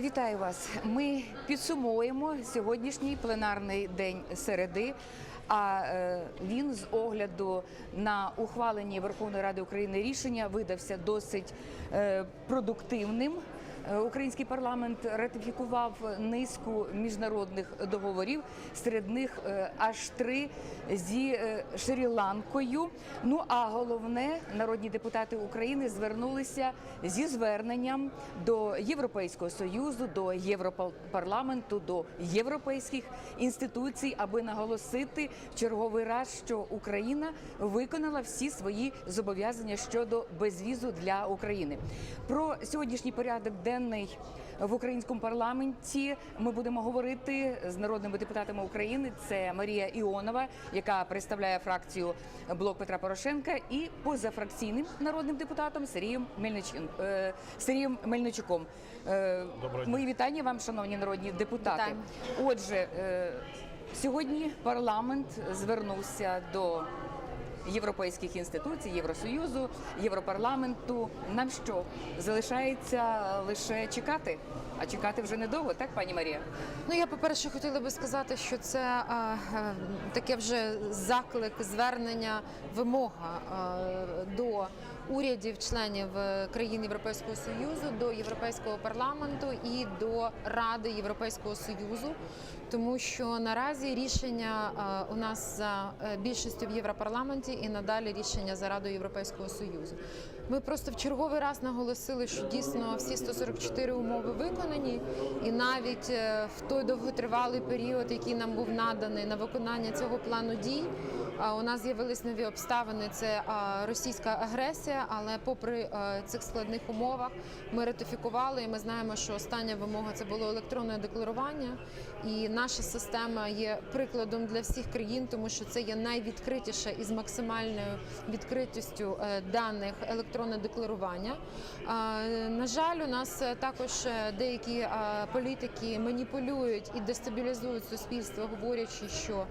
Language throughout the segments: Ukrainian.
Вітаю вас. Ми підсумуємо сьогоднішній пленарний день середи. А е, він з огляду на ухвалені Верховної Ради України рішення видався досить е, продуктивним. Е, Український парламент ратифікував низку міжнародних договорів, серед них е, аж три зі е, Шрі-Ланкою. Ну а головне, народні депутати України звернулися зі зверненням до Європейського союзу, до Європарламенту, до європейських інституцій, аби наголосити в черговий раз, що Україна виконала всі свої зобов'язання щодо безвізу для України. Про сьогоднішній порядок денний в українському парламенті ми будемо говорити з народними депутатами України. Це Марія Іонова, яка представляє фракцію Блок Петра Порошенка, і позафракційним народним депутатом Сергієм Мельничин е, Сергієм Мельничуком. Е, Мої вітання вам, шановні народні депутати. Вітаємо. Отже, е, сьогодні парламент звернувся до європейських інституцій, Євросоюзу, Європарламенту. Нам що залишається лише чекати? А чекати вже недовго, так, пані Марія? Ну я по-перше хотіла би сказати, що це е, таке вже заклик, звернення, вимога а, до урядів, членів е, країн Європейського союзу, до європейського парламенту і до Ради Європейського союзу, тому що наразі рішення е, у нас за е, більшістю в Європарламенті і надалі рішення за Радою Європейського союзу. Ми просто в черговий раз наголосили, що дійсно всі 144 умови виконані, і навіть в той довготривалий період, який нам був наданий на виконання цього плану дій, у нас з'явились нові обставини. Це російська агресія, але попри е, цих складних умовах ми ратифікували, і ми знаємо, що остання вимога це було електронне декларування. І наша система є прикладом для всіх країн, тому що це є найвідкритіша із максимальною відкритістю е, даних електронне декларування. На жаль, у нас е, також деякі політики маніпулюють і дестабілізують суспільство, говорячи, що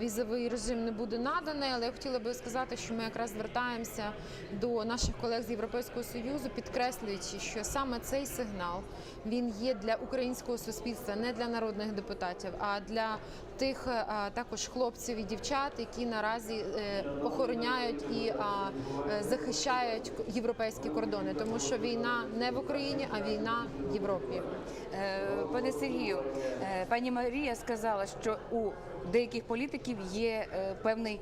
візовий режим не буде наданий. Але я хотіла би сказати, що ми якраз звертаємося до наших колег з Європейського союзу, підкреслюючи, що саме цей сигнал він є для українського суспільства, не для народних депутатів, а для тих е, також хлопців і дівчат, які наразі е, охороняють і е, захищають європейські кордони, тому що війна не в Україні, а війна в Європі. Е, Пане Сергію, е, пані Марія сказала, що у деяких політиків є е, певний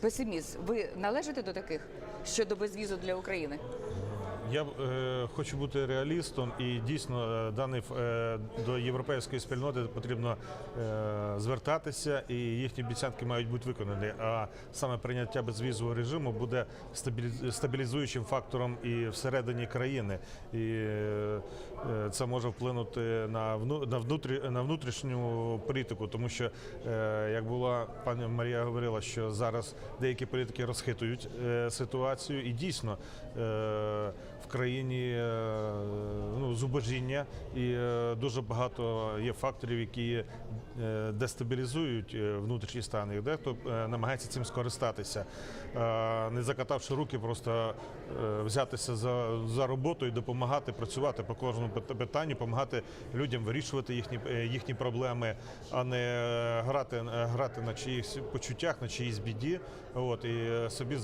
песимізм. Ви належите до таких щодо безвізу для України? Я е, хочу бути реалістом, і дійсно е, даний е, до європейської спільноти потрібно е, звертатися, і їхні обіцянки мають бути виконані. А саме прийняття безвізового режиму буде стабілі- стабілізуючим фактором і всередині країни, і е, е, це може вплинути на вну на внутрі на внутрішню політику, тому що е, як була пані Марія говорила, що зараз деякі політики розхитують е, ситуацію, і дійсно е, в країні е, ну, зубожіння, і е, дуже багато є факторів, які е, дестабілізують внутрішній стан. І дехто намагається цим скористатися, не закатавши руки, просто взятися за, за роботу і допомагати працювати по кожному питанню, допомагати людям вирішувати їхні, їхні проблеми, а не грати, грати на чиїхсь почуттях, на чиїсь біді, от, і собі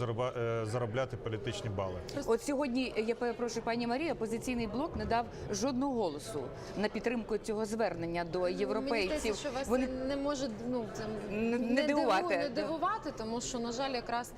заробляти політичні бали. От сьогодні я перепрошую, пані Марія, опозиційний блок не дав жодного голосу на підтримку цього звернення до Мені європейців. здається, що вас Вони не може ну це Не- не дивувати, не дивувати, тому що на жаль, якраз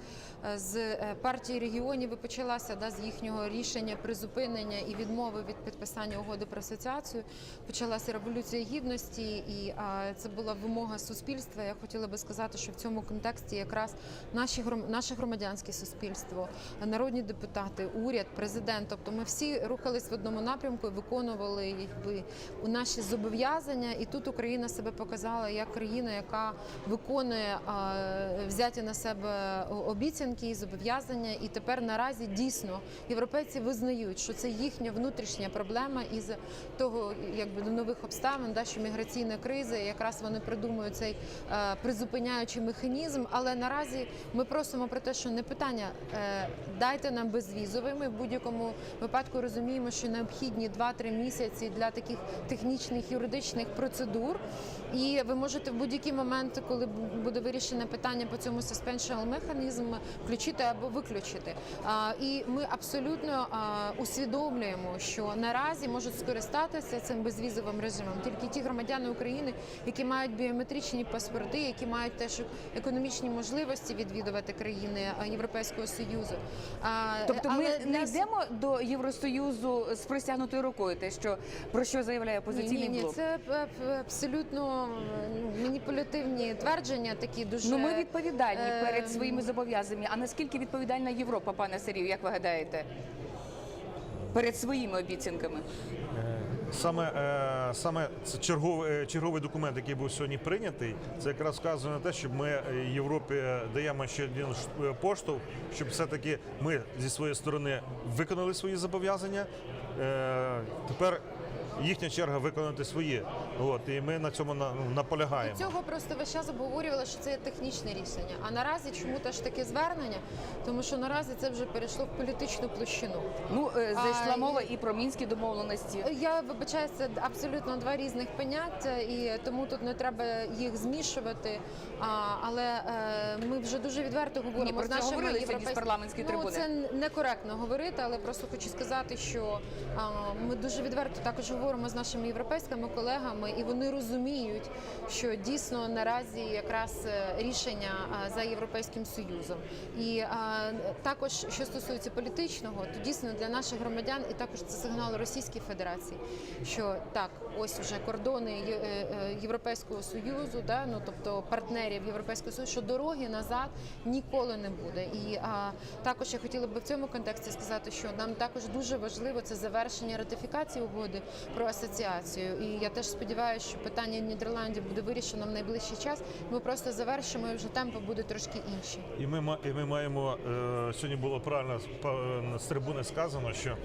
е, з е, партії регіонів і почалася да, з їхнього рішення призупинення і відмови від підписання угоди про асоціацію. Почалася революція гідності, і а, це була вимога суспільства. Я хотіла би сказати, що в цьому контексті якраз наші наше громадянське суспільство, народні депутати, уряд, президент, тобто ми всі рухались в одному напрямку і виконували якби наші зобов'язання. І тут Україна себе показала як країна, яка виконує взяті на себе обіцянки і зобов'язання. І тепер наразі дійсно європейці визнають, що це їхня внутрішня проблема із того, якби до нових обставин, да, що міграційна криза, і якраз вони придумують цей е, призупиняючий механізм. Але наразі ми просимо про те, що не питання е, дайте нам безвізовий. Ми в будь-якому будь-якому випадку розуміємо, що необхідні 2-3 місяці для таких технічних юридичних процедур. І ви можете в будь-який момент, коли буде вирішене питання по цьому suspension механізм, включити або виключити. І ми абсолютно усвідомлюємо, що наразі можуть скористатися цим безвізовим режимом тільки ті громадяни України, які мають біометричні паспорти, які мають теж економічні можливості відвідувати країни Європейського союзу. Тобто ми але не йдемо до Євросоюзу з простягнутою рукою, те, що про що заявляє опозиційний ні, ні, ні, блок. це е, е, абсолютно е, маніпулятивні твердження, такі дуже Ну ми відповідальні е, перед своїми зобов'язаннями. А наскільки відповідальна Європа, пане Сергію, як ви гадаєте? Перед своїми обіцянками. Саме, е, саме черговий, е, черговий документ, який був сьогодні прийнятий, це якраз вказує на те, щоб ми е, Європі даємо ще один поштовх, щоб все-таки ми зі своєї сторони виконали свої зобов'язання. Тепер їхня черга виконати свої. От, і ми на цьому на- наполягаємо. До цього просто весь час обговорювали, що це є технічне рішення. А наразі чому теж таке звернення? Тому що наразі це вже перейшло в політичну площину. Ну е, зайшла А, мова і- і про мінські домовленості. Я вибачаюся, це абсолютно два різних поняття, і тому тут не треба їх змішувати. А, але е, ми вже дуже відверто говоримо Ні, про з нашими говорили сьогодні європейськими- парламентської ну, трибуни. Це некоректно говорити, але просто хочу сказати, що а, ми дуже відверто також говоримо з нашими європейськими колегами, і вони розуміють, що дійсно наразі якраз е, рішення за європейським союзом. І також що стосується політичного, то дійсно для наших громадян, і також це сигнал Російській Федерації, що так, ось вже кордони е, е, Європейського союзу, да, ну тобто партнерів Європейського союзу, що дороги назад ніколи не буде. І також я хотіла би в цьому контексті сказати, що нам також дуже важливо це завершення ратифікації угоди про асоціацію. І я теж сподіваюся, що питання Нідерландів буде вирішено в найближчий час. Ми просто завершимо і вже темпи будуть трошки інші. І ми, ма- і ми маємо е, сьогодні було правильно з- трибуни сказано, що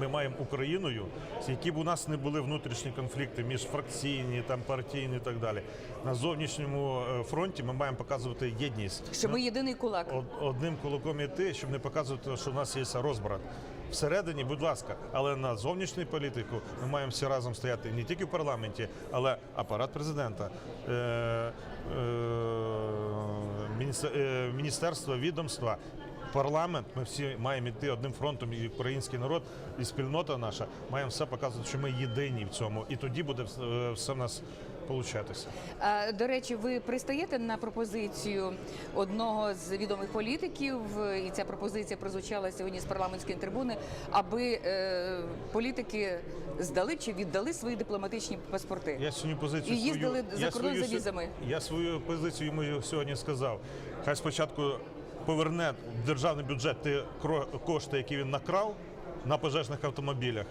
ми маємо Україною, які б у нас не були внутрішні конфлікти міжфракційні, там партійні і так далі. На зовнішньому е, фронті ми маємо показувати єдність. Що ми єдиний кулак. Од- одним кулаком іти, щоб не показувати, що в нас є розбрат. Всередині, будь ласка, але на зовнішню політику ми маємо всі разом стояти не тільки в парламенті, але апарат президента, е, е, е, міністерство, відомства. Парламент, ми всі маємо йти одним фронтом, і український народ, і спільнота наша маємо все показувати, що ми єдині в цьому, і тоді буде все, все в нас получатися. До речі, ви пристаєте на пропозицію одного з відомих політиків, і ця пропозиція прозвучала сьогодні з парламентської трибуни, аби е, політики здали чи віддали свої дипломатичні паспорти. Я сьогодні позицію І їздили свою, за кордон за візами. Я свою позицію йому сьогодні сказав. Хай спочатку поверне в державний бюджет ті кошти, які він накрав на пожежних автомобілях.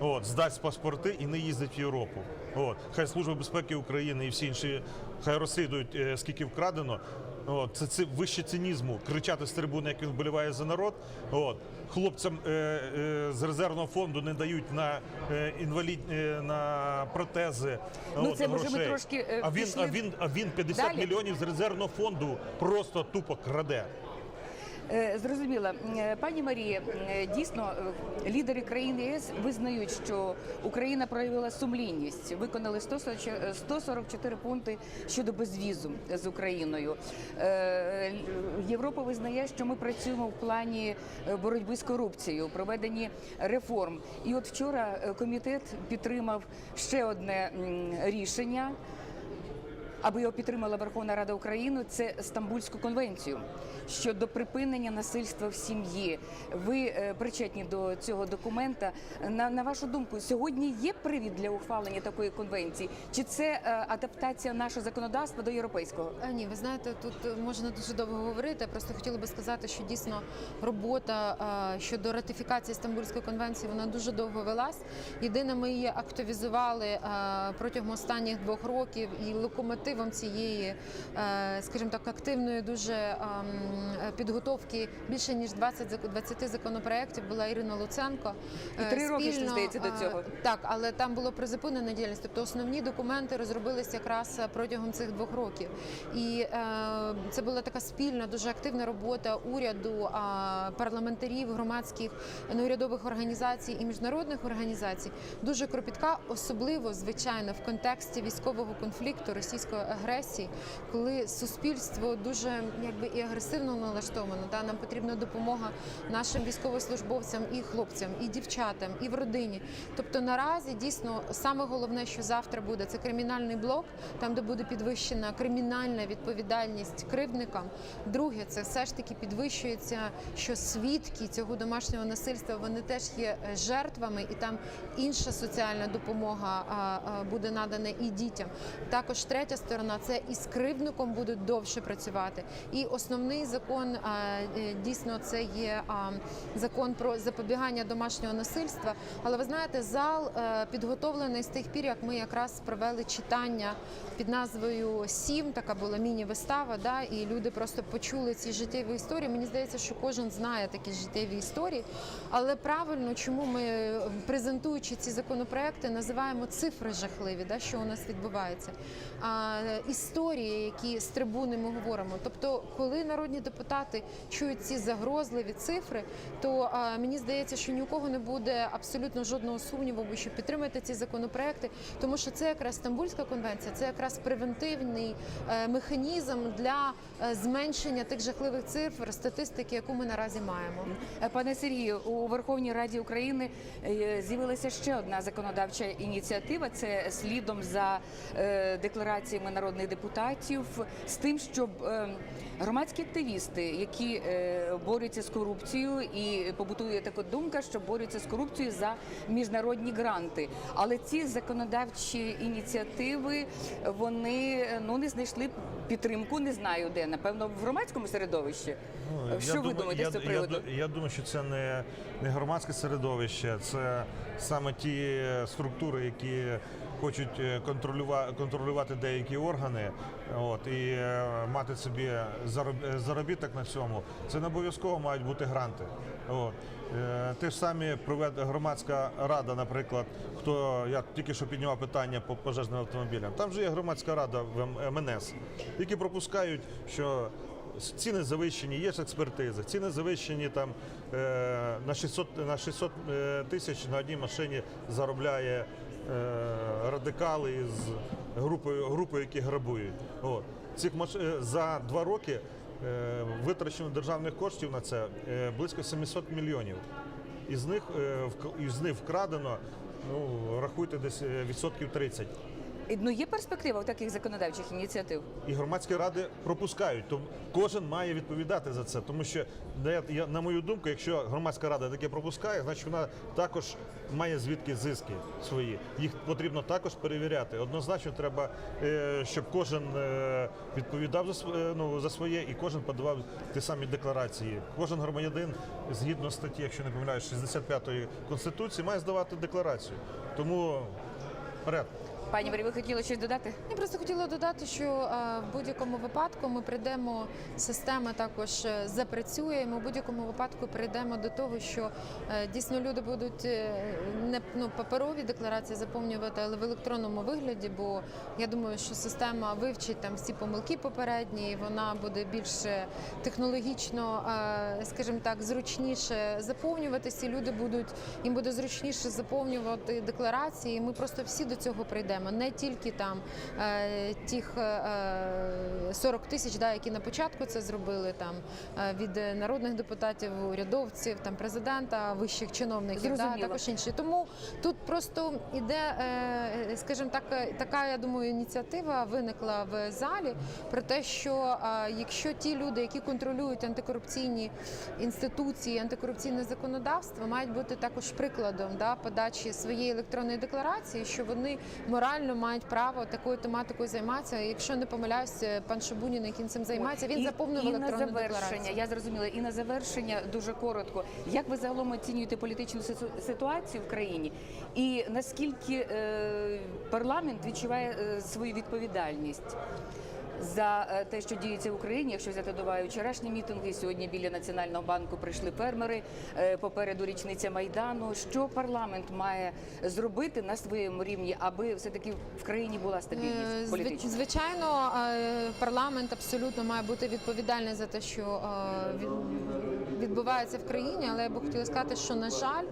От, здасть паспорти і не їздить в Європу. От, хай Служба безпеки України і всі інші хай розслідують, е, скільки вкрадено. От, це, це вище цинізму кричати з трибуни, як він вболіває за народ. От, хлопцям е, е, з резервного фонду не дають на е, інвалід е, на протези. Ну, от, це, може, ми грошей. трошки, е, а він, пішли а він, а він 50 далі? мільйонів з резервного фонду просто тупо краде. Е, Зрозуміло. Е, Пані Марія, е, дійсно лідери країн ЄС визнають, що Україна проявила сумлінність, виконали 144 144 пункти щодо безвізу з Україною. Європа визнає, що ми працюємо в плані боротьби з корупцією, проведенні реформ. І от вчора комітет підтримав ще одне рішення аби його підтримала Верховна Рада України, це Стамбульську конвенцію щодо припинення насильства в сім'ї. Ви е, причетні до цього документа. На, на вашу думку, сьогодні є привід для ухвалення такої конвенції? Чи це е, адаптація нашого законодавства до європейського? А, ні, ви знаєте, тут е, можна дуже довго говорити. Просто хотіла би сказати, що дійсно робота е, щодо ратифікації Стамбульської конвенції вона дуже довго велась. Єдине, ми її активізували е, протягом останніх двох років, і локомотив мотивом цієї, е, скажімо так, активної дуже ем, підготовки більше ніж 20, зак- 20 законопроєктів була Ірина Луценко. І Е, три роки, що, здається, до е, цього. Так, але там було призупинена діяльність. Тобто основні документи розробилися якраз протягом цих двох років. І це була така спільна, дуже активна робота уряду, парламентарів, громадських неурядових організацій і міжнародних організацій. Дуже кропітка, особливо звичайно в контексті військового конфлікту, російської агресії, коли суспільство дуже якби і агресивно налаштовано. Та нам потрібна допомога нашим військовослужбовцям і хлопцям, і дівчатам, і в родині. Тобто наразі дійсно саме головне, що завтра буде, це кримінальний блок, там де буде підвищена кримінальна відповідальність кривдникам. Друге, це все ж таки підвищується, що свідки цього домашнього насильства вони теж є е, жертвами, і там інша соціальна допомога буде надана і дітям. Також третя сторона це і з будуть довше працювати. І основний закон е, дійсно це є закон про запобігання домашнього насильства. Але ви знаєте, зал е, підготовлений з тих пір, як ми якраз провели читання під назвою Сім. Така була міні-вистава, да, і люди просто почули ці життєві історії. Мені здається, що кожен знає такі життєві історії. Але правильно, чому ми презентуючи ці законопроекти, називаємо цифри жахливі, да, що у нас відбувається. Історії, які з трибуни ми говоримо. Тобто, коли народні депутати чують ці загрозливі цифри, то мені здається, що ні у кого не буде абсолютно жодного сумніву, що підтримати ці законопроекти, тому що це якраз Стамбульська конвенція, це якраз превентивний е, механізм для е, зменшення тих жахливих цифр, статистики, яку ми наразі маємо. Е, Пане Сергію, у Верховній Раді України е, з'явилася ще одна законодавча ініціатива. Це слідом за е, народних депутатів з тим, щоб е, громадські активісти, які е, борються з корупцією, і побутує така думка, що борються з корупцією за міжнародні гранти. Але ці законодавчі ініціативи вони ну не знайшли підтримку. Не знаю де. Напевно, в громадському середовищі. Ну, Що я ви думаю- думаєте я, з цього я, приводу? ду- я думаю, що це не, не громадське середовище, це саме ті структури, які хочуть е, контролювати, контролювати деякі органи, от і е, мати собі е, заробіток на цьому. Це не обов'язково мають бути гранти. От. Те ж самі проведе громадська рада, наприклад, хто я тільки що піднімав питання по пожежним автомобілям. Там же є громадська рада в МНС, які пропускають, що ціни завищені, є ж експертиза, ціни завищені там на 600, на 600 е, тисяч на одній машині заробляє радикали з групою, групи які грабують. От. Цих маш... е, за два роки е, витрачено державних коштів на це е, близько 700 мільйонів. Із них, е, із них вкрадено, ну, рахуйте, десь е, відсотків 30. І, Ну є перспектива в таких законодавчих ініціатив. І громадські ради пропускають. Тому кожен має відповідати за це. Тому що на мою думку, якщо громадська рада таке пропускає, значить вона також має звідки зиски свої. Їх потрібно також перевіряти. Однозначно, треба, е, щоб кожен е, відповідав за е, ну, за своє, і кожен подавав ті самі декларації. Кожен громадянин, згідно статті, якщо не помиляюсь, 65-ї конституції, має здавати декларацію. Тому вперед. Пані Марі, ви хотіли щось додати? Я просто хотіла додати, що е, в будь-якому випадку ми прийдемо, система також е, запрацює. Ми в будь-якому випадку прийдемо до того, що е, дійсно люди будуть не ну, паперові декларації заповнювати, але в електронному вигляді. Бо я думаю, що система вивчить там всі помилки попередні, і вона буде більш е, технологічно, скажімо так, зручніше заповнюватися. Люди будуть їм буде зручніше заповнювати декларації. Ми просто всі до цього прийдемо. Не тільки там е, тих е, 40 тисяч, да, які на початку це зробили, там е, від народних депутатів, урядовців, там президента, вищих чиновників, да, також інші. Тому тут просто іде, е, скажімо так, е, така, я думаю, ініціатива виникла в залі про те, що е, якщо ті люди, які контролюють антикорупційні інституції, антикорупційне законодавство, мають бути також прикладом да, подачі своєї електронної декларації, що вони морально морально мають право такою тематикою займатися. Якщо не помиляюсь, пан Шабунін, який цим займається, він І- заповнив і на електронну завершення. декларацію. Я зрозуміла. І на завершення дуже коротко. Як ви загалом оцінюєте політичну ситуацію в країні? І наскільки е, парламент відчуває е, свою відповідальність? За е, те, що діється в Україні, якщо взяти до уваги вчорашні мітинги, сьогодні біля національного банку прийшли фермери. е, Попереду річниця майдану. Що парламент має зробити на своєму рівні, аби все таки в країні була Е, стабільність зви- політична? Звичайно, е, парламент абсолютно має бути відповідальний за те, що відбувається в країні. Але я би хотіла сказати, що на жаль,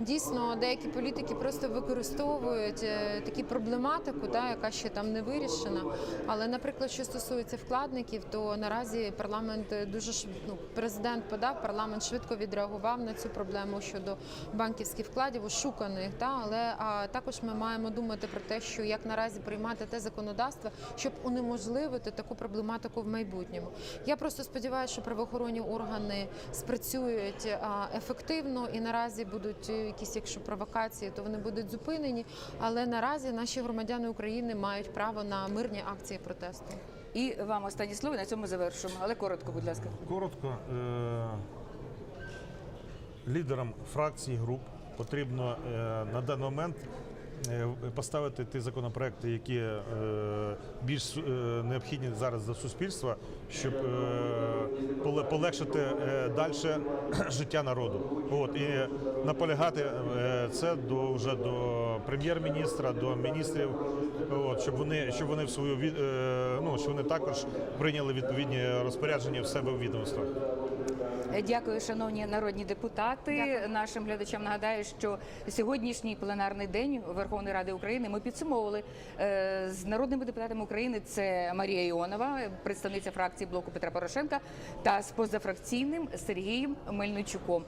дійсно деякі політики просто використовують е, такі проблематику, да, яка ще там не вирішена. Але, наприклад, що стосується вкладників, то наразі парламент дуже ну, президент подав, парламент швидко відреагував на цю проблему щодо банківських вкладів, ошуканих. Та але а також ми маємо думати про те, що як наразі приймати те законодавство, щоб унеможливити таку проблематику в майбутньому. Я просто сподіваюся, що правоохоронні органи спрацюють а, ефективно і наразі будуть е, якісь, якщо провокації, то вони будуть зупинені. Але наразі наші громадяни України мають право на мирні акції протесту. І вам останнє слово на цьому завершимо. Але коротко, будь ласка. Коротко, е- лідерам фракцій, груп потрібно е- на даний момент поставити ті законопроекти, які е- більш е- необхідні зараз для суспільства, щоб е- полегшити е- далі життя народу. От і наполягати е- це до вже до прем'єр-міністра, до міністрів, от щоб вони щоб вони в свою е- ну щоб вони також прийняли відповідні розпорядження в себе в відомствах. Е, Дякую, шановні народні депутати. Дякую. Нашим глядачам нагадаю, що сьогоднішній пленарний день Верховної Ради України ми підсумовували е, з народними депутатами України. Це Марія Іонова, представниця фракції блоку Петра Порошенка, та з позафракційним Сергієм Мельничуком.